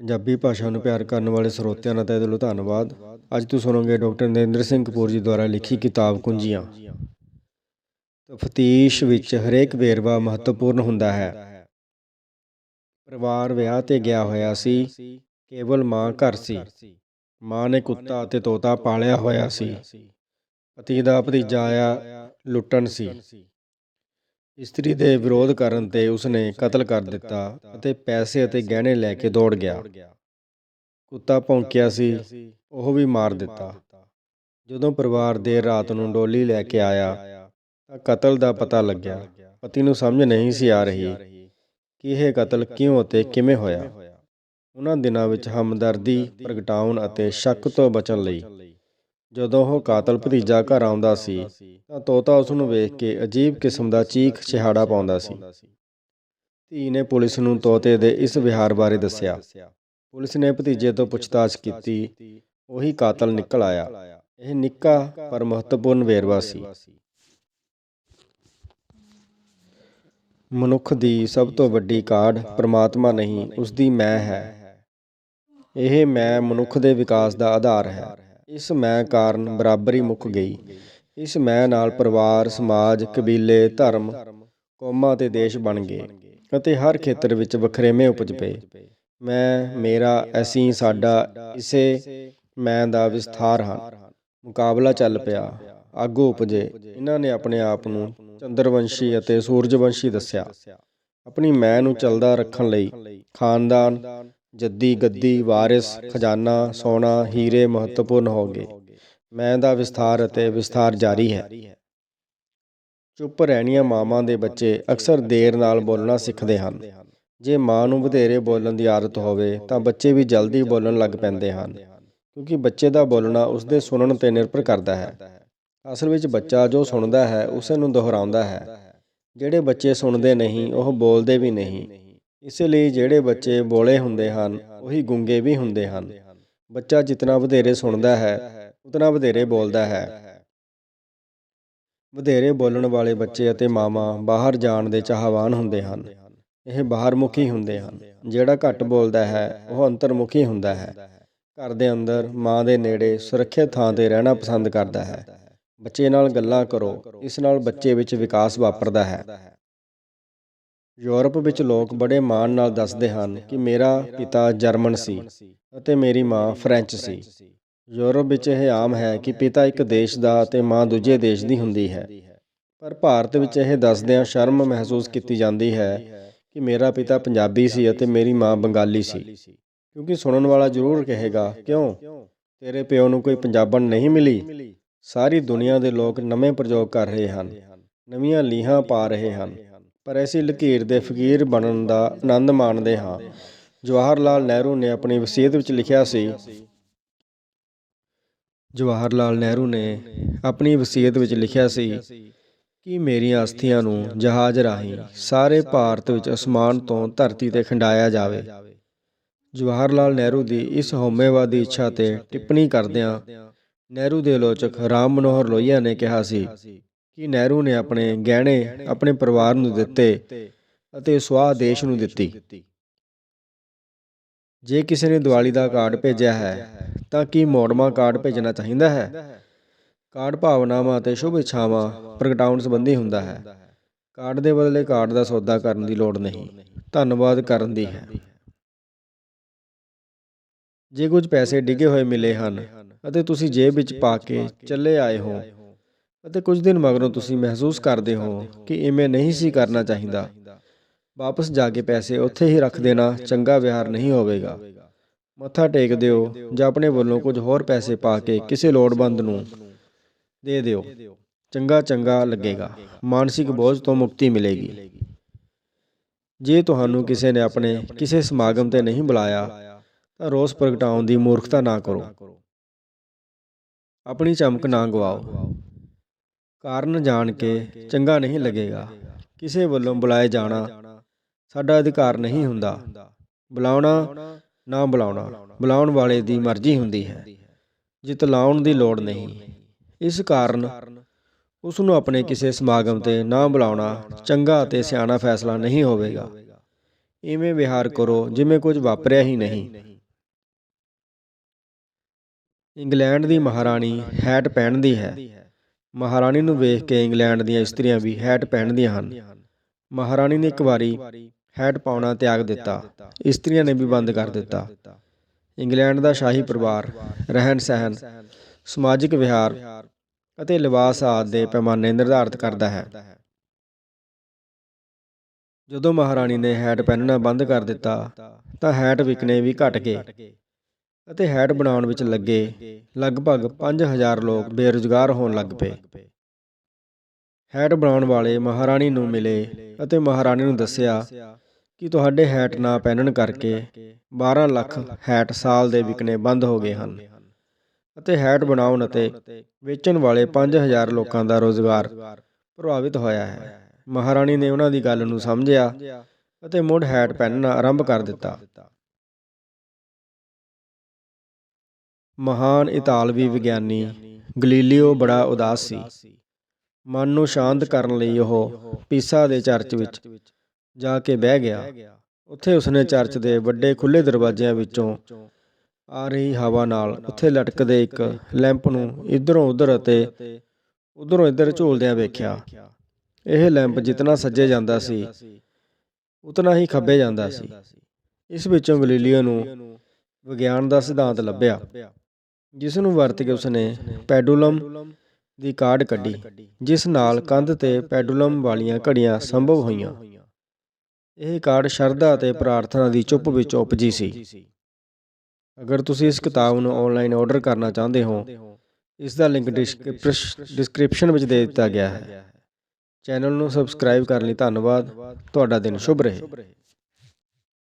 ਪੰਜਾਬੀ ਭਾਸ਼ਾ ਨੂੰ ਪਿਆਰ ਕਰਨ ਵਾਲੇ ਸਰੋਤਿਆਂ ਦਾ ਤਹਿ ਦਿਲੋਂ ਧੰਨਵਾਦ। ਅੱਜ ਤੁਸੀਂ ਸੁਣੋਗੇ ਡਾਕਟਰ ਨਰਿੰਦਰ ਸਿੰਘ ਕਪੂਰ ਜੀ ਦੁਆਰਾ ਲਿਖੀ ਕਿਤਾਬ ਕੁੰਜੀਆਂ। ਤਫਤੀਸ਼ ਵਿੱਚ ਹਰੇਕ ਵੇਰਵਾ ਮਹੱਤਵਪੂਰਨ ਹੁੰਦਾ ਹੈ। ਪਰਿਵਾਰ ਵਿਆਹ ਤੇ ਗਿਆ ਹੋਇਆ ਸੀ। ਕੇਵਲ ਮਾਂ ਘਰ ਸੀ। ਮਾਂ ਨੇ ਕੁੱਤਾ ਅਤੇ ਤੋਤਾ ਪਾਲਿਆ ਹੋਇਆ ਸੀ। ਪਤੀ ਦਾ ਭਤੀਜਾ ਆਇਆ, ਲੁੱਟਣ ਸੀ। ਇਸਤਰੀ ਦੇ ਵਿਰੋਧ ਕਰਨ ਤੇ ਉਸਨੇ ਕਤਲ ਕਰ ਦਿੱਤਾ ਅਤੇ ਪੈਸੇ ਅਤੇ ਗਹਿਣੇ ਲੈ ਕੇ ਦੌੜ ਗਿਆ। ਕੁੱਤਾ ਭੌਂਕਿਆ ਸੀ, ਉਹ ਵੀ ਮਾਰ ਦਿੱਤਾ। ਜਦੋਂ ਪਰਿਵਾਰ ਦੇਰ ਰਾਤ ਨੂੰ ਡੋਲੀ ਲੈ ਕੇ ਆਇਆ, ਤਾਂ ਕਤਲ ਦਾ ਪਤਾ ਲੱਗਿਆ। ਪਤੀ ਨੂੰ ਸਮਝ ਨਹੀਂ ਸੀ ਆ ਰਹੀ ਕਿ ਇਹ ਕਤਲ ਕਿਉਂ ਅਤੇ ਕਿਵੇਂ ਹੋਇਆ। ਉਹਨਾਂ ਦਿਨਾਂ ਵਿੱਚ ਹਮਦਰਦੀ, ਪ੍ਰਗਟਾਉਣ ਅਤੇ ਸ਼ੱਕ ਤੋਂ ਬਚਣ ਲਈ ਜਦੋਂ ਉਹ ਕਾਤਲ ਭਤੀਜਾ ਘਰ ਆਉਂਦਾ ਸੀ, ਤਾਂ ਤੋਤਾ ਉਸ ਨੂੰ ਵੇਖ ਕੇ ਅਜੀਬ ਕਿਸਮ ਦਾ ਚੀਖ ਚਿਹਾੜਾ ਪਾਉਂਦਾ ਸੀ। ਧੀ ਨੇ ਪੁਲਿਸ ਨੂੰ ਤੋਤੇ ਦੇ ਇਸ ਵਿਹਾਰ ਬਾਰੇ ਦੱਸਿਆ। ਪੁਲਿਸ ਨੇ ਭਤੀਜੇ ਤੋਂ ਪੁੱਛਤਾਛ ਕੀਤੀ। ਉਹੀ ਕਾਤਲ ਨਿਕਲ ਆਇਆ। ਇਹ ਨਿੱਕਾ ਪਰ ਮਹੱਤਵਪੂਰਨ ਵੇਰਵਾ ਸੀ। ਮਨੁੱਖ ਦੀ ਸਭ ਤੋਂ ਵੱਡੀ ਕਾਢ ਪ੍ਰਮਾਤਮਾ ਨਹੀਂ ਉਸ ਦੀ ਮੈਂ ਹੈ। ਇਹ ਮੈਂ ਮਨੁੱਖ ਦੇ ਵਿਕਾਸ ਦਾ ਆਧਾਰ ਹੈ। ਇਸ ਮੈਂ ਕਾਰਨ ਬਰਾਬਰੀ ਮੁੱਕ ਗਈ। ਇਸ ਮੈਂ ਨਾਲ ਪਰਿਵਾਰ, ਸਮਾਜ, ਕਬੀਲੇ, ਧਰਮ, ਕੌਮਾਂ ਤੇ ਦੇਸ਼ ਬਣ ਗਏ ਅਤੇ ਹਰ ਖੇਤਰ ਵਿੱਚ ਵਖਰੇਵੇਂ ਉਪਜ ਪਏ। ਮੈਂ, ਮੇਰਾ, ਅਸੀਂ, ਸਾਡਾ, ਇਸੇ ਮੈਂ ਦਾ ਵਿਸਥਾਰ ਹਨ। ਮੁਕਾਬਲਾ ਚੱਲ ਪਿਆ। ਆਗੂ ਉਪਜੇ। ਇਹਨਾਂ ਨੇ ਆਪਣੇ ਆਪ ਨੂੰ ਚੰਦਰਵੰਸ਼ੀ ਅਤੇ ਸੂਰਜਵੰਸ਼ੀ ਦੱਸਿਆ। ਆਪਣੀ ਮੈਂ ਨੂੰ ਚੱਲਦਾ ਰੱਖਣ ਲਈ ਖਾਨਦਾਨ ਜੱਦੀ ਗੱਦੀ, ਵਾਰਿਸ, ਖਜ਼ਾਨਾ, ਸੋਨਾ, ਹੀਰੇ ਮਹੱਤਵਪੂਰਨ ਹੋ ਗਏ ਮੈਂ ਦਾ ਵਿਸਥਾਰ ਅਤੇ ਵਿਸਥਾਰ ਜਾਰੀ ਹੈ। ਚੁੱਪ ਰਹਿਣੀਆਂ ਮਾਵਾਂ ਦੇ ਬੱਚੇ ਅਕਸਰ ਦੇਰ ਨਾਲ ਬੋਲਣਾ ਸਿੱਖਦੇ ਹਨ। ਜੇ ਮਾਂ ਨੂੰ ਵਧੇਰੇ ਬੋਲਣ ਦੀ ਆਦਤ ਹੋਵੇ, ਤਾਂ ਬੱਚੇ ਵੀ ਜਲਦੀ ਬੋਲਣ ਲੱਗ ਪੈਂਦੇ ਹਨ, ਕਿਉਂਕਿ ਬੱਚੇ ਦਾ ਬੋਲਣਾ ਉਸਦੇ ਸੁਣਨ ਤੇ ਨਿਰਭਰ ਕਰਦਾ ਹੈ। ਅਸਲ ਵਿੱਚ ਬੱਚਾ ਜੋ ਸੁਣਦਾ ਹੈ, ਉਸੇ ਨੂੰ ਦੁਹਰਾਉਂਦਾ ਹੈ। ਜਿਹੜੇ ਬੱਚੇ ਸੁਣਦੇ ਨਹੀਂ, ਉਹ ਬੋਲਦੇ ਵੀ ਨਹੀਂ। ਇਸੇ ਲਈ ਜਿਹੜੇ ਬੱਚੇ ਬੋਲੇ ਹੁੰਦੇ ਹਨ, ਉਹੀ ਗੁੰਗੇ ਵੀ ਹੁੰਦੇ ਹਨ। ਬੱਚਾ ਜਿਤਨਾ ਵਧੇਰੇ ਸੁਣਦਾ ਹੈ, ਉਤਨਾ ਵਧੇਰੇ ਬੋਲਦਾ ਹੈ। ਵਧੇਰੇ ਬੋਲਣ ਵਾਲੇ ਬੱਚੇ ਅਤੇ ਮਾਵਾਂ ਬਾਹਰ ਜਾਣ ਦੇ ਚਾਹਵਾਨ ਹੁੰਦੇ ਹਨ। ਇਹ ਬਾਹਰਮੁਖੀ ਹੁੰਦੇ ਹਨ। ਜਿਹੜਾ ਘੱਟ ਬੋਲਦਾ ਹੈ, ਉਹ ਅੰਤਰਮੁਖੀ ਹੁੰਦਾ ਹੈ। ਘਰ ਦੇ ਅੰਦਰ ਮਾਂ ਦੇ ਨੇੜੇ ਸੁਰੱਖਿਅਤ ਥਾਂ ਤੇ ਰਹਿਣਾ ਪਸੰਦ ਕਰਦਾ ਹੈ। ਬੱਚੇ ਨਾਲ ਗੱਲਾਂ ਕਰੋ, ਇਸ ਨਾਲ ਬੱਚੇ ਵਿੱਚ ਵਿਕਾਸ ਵਾਪਰਦਾ ਹੈ। ਯੂਰਪ ਵਿੱਚ ਲੋਕ ਬੜੇ ਮਾਣ ਨਾਲ ਦੱਸਦੇ ਹਨ ਕਿ ਮੇਰਾ ਪਿਤਾ ਜਰਮਨ ਸੀ ਅਤੇ ਮੇਰੀ ਮਾਂ ਫ੍ਰੈਂਚ ਸੀ। ਯੂਰਪ ਵਿੱਚ ਇਹ ਆਮ ਹੈ ਕਿ ਪਿਤਾ ਇੱਕ ਦੇਸ਼ ਦਾ ਅਤੇ ਮਾਂ ਦੂਜੇ ਦੇਸ਼ ਦੀ ਹੁੰਦੀ ਹੈ। ਪਰ ਭਾਰਤ ਵਿੱਚ ਇਹ ਦੱਸਦਿਆਂ ਸ਼ਰਮ ਮਹਿਸੂਸ ਕੀਤੀ ਜਾਂਦੀ ਹੈ ਕਿ ਮੇਰਾ ਪਿਤਾ ਪੰਜਾਬੀ ਸੀ ਅਤੇ ਮੇਰੀ ਮਾਂ ਬੰਗਾਲੀ ਸੀ। ਕਿਉਂਕਿ ਸੁਣਨ ਵਾਲਾ ਜ਼ਰੂਰ ਕਹੇਗਾ, ਕਿਉਂ? ਤੇਰੇ ਪਿਓ ਨੂੰ ਕੋਈ ਪੰਜਾਬਣ ਨਹੀਂ ਮਿਲੀ? ਸਾਰੀ ਦੁਨੀਆ ਦੇ ਲੋਕ ਨਵੇਂ ਪ੍ਰਯੋਗ ਕਰ ਰਹੇ ਹਨ, ਨਵੀਆਂ ਲੀਹਾਂ ਪਾ ਰਹੇ ਹਨ। ਪਰ ਅਸੀਂ ਲਕੀਰ ਦੇ ਫਕੀਰ ਬਣਨ ਦਾ ਆਨੰਦ ਮਾਣਦੇ ਹਾਂ। ਜਵਾਹਰ ਲਾਲ ਨਹਿਰੂ ਨੇ ਆਪਣੀ ਵਸੀਅਤ ਵਿੱਚ ਲਿਖਿਆ ਸੀ, ਜਵਾਹਰ ਲਾਲ ਨਹਿਰੂ ਨੇ ਆਪਣੀ ਵਸੀਅਤ ਵਿੱਚ ਲਿਖਿਆ ਸੀ ਕਿ ਮੇਰੀਆਂ ਅਸਥੀਆਂ ਨੂੰ ਜਹਾਜ਼ ਰਾਹੀਂ ਸਾਰੇ ਭਾਰਤ ਵਿੱਚ ਅਸਮਾਨ ਤੋਂ ਧਰਤੀ ਤੇ ਖੰਡਾਇਆ ਜਾਵੇ। ਜਵਾਹਰ ਲਾਲ ਨਹਿਰੂ ਦੀ ਇਸ ਹਉਮੈਵਾਦੀ ਇੱਛਾ ਤੇ ਟਿੱਪਣੀ ਕਰਦਿਆਂ ਨਹਿਰੂ ਦੇ ਆਲੋਚਕ ਰਾਮ ਮਨੋਹਰ ਲੋਹੀਆ ਨੇ ਕਿਹਾ ਸੀ ਕਿ ਨਹਿਰੂ ਨੇ ਆਪਣੇ ਗਹਿਣੇ ਆਪਣੇ ਪਰਿਵਾਰ ਨੂੰ ਦਿੱਤੇ ਅਤੇ ਸਵਾਹ ਦੇਸ਼ ਨੂੰ ਦਿੱਤੀ। ਜੇ ਕਿਸੇ ਨੇ ਦੀਵਾਲੀ ਦਾ ਕਾਰਡ ਭੇਜਿਆ ਹੈ, ਤਾਂ ਕੀ ਮੋੜਮਾ ਕਾਰਡ ਭੇਜਣਾ ਚਾਹੀਦਾ ਹੈ? ਕਾਰਡ ਭਾਵਨਾਵਾਂ ਅਤੇ ਸ਼ੁਭ ਇੱਛਾਵਾਂ ਪ੍ਰਗਟਾਉਣ ਸੰਬੰਧੀ ਹੁੰਦਾ ਹੈ। ਕਾਰਡ ਦੇ ਬਦਲੇ ਕਾਰਡ ਦਾ ਸੌਦਾ ਕਰਨ ਦੀ ਲੋੜ ਨਹੀਂ। ਧੰਨਵਾਦ ਕਰਨ ਦੀ ਹੈ। ਜੇ ਕੁਝ ਪੈਸੇ ਡਿੱਗੇ ਹੋਏ ਮਿਲੇ ਹਨ ਅਤੇ ਤੁਸੀਂ ਜੇਬ ਵਿੱਚ ਪਾ ਕੇ ਚੱਲੇ ਆਏ ਹੋ ਅਤੇ ਕੁਝ ਦਿਨ ਮਗਰੋਂ ਤੁਸੀਂ ਮਹਿਸੂਸ ਕਰਦੇ ਹੋ ਕਿ ਇਵੇਂ ਨਹੀਂ ਸੀ ਕਰਨਾ ਚਾਹੀਦਾ। ਵਾਪਸ ਜਾ ਕੇ ਪੈਸੇ ਉੱਥੇ ਹੀ ਰੱਖ ਦੇਣਾ ਚੰਗਾ ਵਿਹਾਰ ਨਹੀਂ ਹੋਵੇਗਾ। ਮੱਥਾ ਟੇਕ ਦਿਓ ਜਾਂ ਆਪਣੇ ਵੱਲੋਂ ਕੁਝ ਹੋਰ ਪੈਸੇ ਪਾ ਕੇ ਕਿਸੇ ਲੋੜਵੰਦ ਨੂੰ ਦੇ ਦਿਓ। ਚੰਗਾ ਚੰਗਾ ਲੱਗੇਗਾ। ਮਾਨਸਿਕ ਬੋਝ ਤੋਂ ਮੁਕਤੀ ਮਿਲੇਗੀ। ਜੇ ਤੁਹਾਨੂੰ ਕਿਸੇ ਨੇ ਆਪਣੇ ਕਿਸੇ ਸਮਾਗਮ ਤੇ ਨਹੀਂ ਬੁਲਾਇਆ, ਤਾਂ ਰੋਸ ਪ੍ਰਗਟਾਉਣ ਦੀ ਮੂਰਖਤਾ ਨਾ ਕਰੋ। ਆਪਣੀ ਚਮਕ ਨਾ ਗਵਾਓ। ਕਾਰਨ ਜਾਣ ਕੇ ਚੰਗਾ ਨਹੀਂ ਲੱਗੇਗਾ। ਕਿਸੇ ਵੱਲੋਂ ਬੁਲਾਏ ਜਾਣਾ ਸਾਡਾ ਅਧਿਕਾਰ ਨਹੀਂ ਹੁੰਦਾ। ਬੁਲਾਉਣਾ ਨਾ ਬੁਲਾਉਣਾ, ਬੁਲਾਉਣ ਵਾਲੇ ਦੀ ਮਰਜ਼ੀ ਹੁੰਦੀ ਹੈ। ਜਿਤਲਾਉਣ ਦੀ ਲੋੜ ਨਹੀਂ। ਇਸ ਕਾਰਨ ਉਸ ਨੂੰ ਆਪਣੇ ਕਿਸੇ ਸਮਾਗਮ ਤੇ ਨਾ ਬੁਲਾਉਣਾ ਚੰਗਾ ਅਤੇ ਸਿਆਣਾ ਫੈਸਲਾ ਨਹੀਂ ਹੋਵੇਗਾ। ਇਵੇਂ ਵਿਹਾਰ ਕਰੋ ਜਿਵੇਂ ਕੁਝ ਵਾਪਰਿਆ ਹੀ ਨਹੀਂ। ਇੰਗਲੈਂਡ ਦੀ ਮਹਾਰਾਣੀ ਹੈਟ ਪਹਿਨਦੀ ਹੈ। ਮਹਾਰਾਣੀ ਨੂੰ ਵੇਖ ਕੇ ਇੰਗਲੈਂਡ ਦੀਆਂ ਇਸਤਰੀਆਂ ਵੀ ਹੈਟ ਪਹਿਨਦੀਆਂ ਹਨ। ਮਹਾਰਾਣੀ ਨੇ ਇੱਕ ਵਾਰੀ ਹੈਟ ਪਾਉਣਾ ਤਿਆਗ ਦਿੱਤਾ। ਇਸਤਰੀਆਂ ਨੇ ਵੀ ਬੰਦ ਕਰ ਦਿੱਤਾ। ਇੰਗਲੈਂਡ ਦਾ ਸ਼ਾਹੀ ਪਰਿਵਾਰ, ਰਹਿਣ ਸਹਿਣ, ਸਮਾਜਿਕ ਵਿਹਾਰ ਅਤੇ ਲਿਬਾਸ ਆਦਿ ਦੇ ਪੈਮਾਨੇ ਨਿਰਧਾਰਤ ਕਰਦਾ ਹੈ। ਜਦੋਂ ਮਹਾਰਾਣੀ ਨੇ ਹੈਟ ਪਹਿਨਣਾ ਬੰਦ ਕਰ ਦਿੱਤਾ, ਤਾਂ ਹੈਟ ਵਿਕਣੇ ਵੀ ਘਟ ਗਏ। ਅਤੇ ਹੈਟ ਬਣਾਉਣ ਵਿੱਚ ਲੱਗੇ ਲਗਭਗ 5000 ਲੋਕ ਬੇਰੁਜ਼ਗਾਰ ਹੋਣ ਲੱਗ ਪਏ। ਹੈਟ ਬਣਾਉਣ ਵਾਲੇ ਮਹਾਰਾਣੀ ਨੂੰ ਮਿਲੇ ਅਤੇ ਮਹਾਰਾਣੀ ਨੂੰ ਦੱਸਿਆ ਕਿ ਤੁਹਾਡੇ ਹੈਟ ਨਾ ਪਹਿਨਣ ਕਰਕੇ 12 ਲੱਖ ਹੈਟ ਸਾਲ ਦੇ ਵਿਕਣੇ ਬੰਦ ਹੋ ਗਏ ਹਨ ਅਤੇ ਹੈਟ ਬਣਾਉਣ ਅਤੇ ਵੇਚਣ ਵਾਲੇ 5000 ਲੋਕਾਂ ਦਾ ਰੋਜ਼ਗਾਰ ਪ੍ਰਭਾਵਿਤ ਹੋਇਆ ਹੈ। ਮਹਾਰਾਣੀ ਨੇ ਉਹਨਾਂ ਦੀ ਗੱਲ ਨੂੰ ਸਮਝਿਆ ਅਤੇ ਮੁੜ ਹੈਟ ਪਹਿਨਣਾ ਆਰੰਭ ਕਰ ਦਿੱਤਾ। ਮਹਾਨ ਇਤਾਲਵੀ ਵਿਗਿਆਨੀ ਗਲੀਲੀਓ ਬੜਾ ਉਦਾਸ ਸੀ। ਮਨ ਨੂੰ ਸ਼ਾਂਤ ਕਰਨ ਲਈ ਉਹ ਪੀਸਾ ਦੇ ਚਰਚ ਵਿੱਚ ਜਾ ਕੇ ਬਹਿ ਗਿਆ। ਉੱਥੇ ਉਸਨੇ ਚਰਚ ਦੇ ਵੱਡੇ ਖੁੱਲੇ ਦਰਵਾਜ਼ਿਆਂ ਵਿੱਚੋਂ ਆ ਰਹੀ ਹਵਾ ਨਾਲ ਉੱਥੇ ਲਟਕਦੇ ਇੱਕ ਲੈਂਪ ਨੂੰ ਇਧਰੋਂ ਉਧਰ ਅਤੇ ਉਧਰੋਂ ਇੱਧਰ ਝੂਲਦਿਆਂ ਵੇਖਿਆ। ਇਹ ਲੈਂਪ ਜਿਤਨਾ ਸੱਜੇ ਜਾਂਦਾ ਸੀ, ਉਤਨਾ ਹੀ ਖੱਬੇ ਜਾਂਦਾ ਸੀ। ਇਸ ਵਿੱਚੋਂ ਗਲੀਲੀਓ ਨੂੰ ਵਿਗਿਆਨ ਦਾ ਸਿਧਾਂਤ ਲੱਭਿਆ। ਜਿਸ ਨੂੰ ਵਰਤ ਕੇ ਉਸਨੇ ਪੈਡੂਲਮ ਦੀ ਕਾਢ ਕੱਢੀ, ਜਿਸ ਨਾਲ ਕੰਧ ਤੇ ਪੈਡੂਲਮ ਵਾਲੀਆਂ ਘੜੀਆਂ ਸੰਭਵ ਹੋਈਆਂ। ਇਹ ਕਾਢ ਸ਼ਰਧਾ ਅਤੇ ਪ੍ਰਾਰਥਨਾ ਦੀ ਚੁੱਪ ਵਿੱਚ ਉਪਜੀ ਸੀ। ਅਗਰ ਤੁਸੀਂ ਇਸ ਕਿਤਾਬ ਨੂੰ ਆਨਲਾਈਨ ਆਰਡਰ ਕਰਨਾ ਚਾਹੁੰਦੇ ਹੋ, ਇਸ ਦਾ ਲਿੰਕ ਡਿਸਕ੍ਰਿਪਸ਼ਨ ਵਿੱਚ ਦੇ ਦਿੱਤਾ ਗਿਆ ਹੈ। ਚੈਨਲ ਨੂੰ ਸਬਸਕ੍ਰਾਈਬ ਕਰਨ ਲਈ ਧੰਨਵਾਦ। ਤੁਹਾਡਾ ਦਿਨ ਸ਼ੁਭ ਰਹੇ।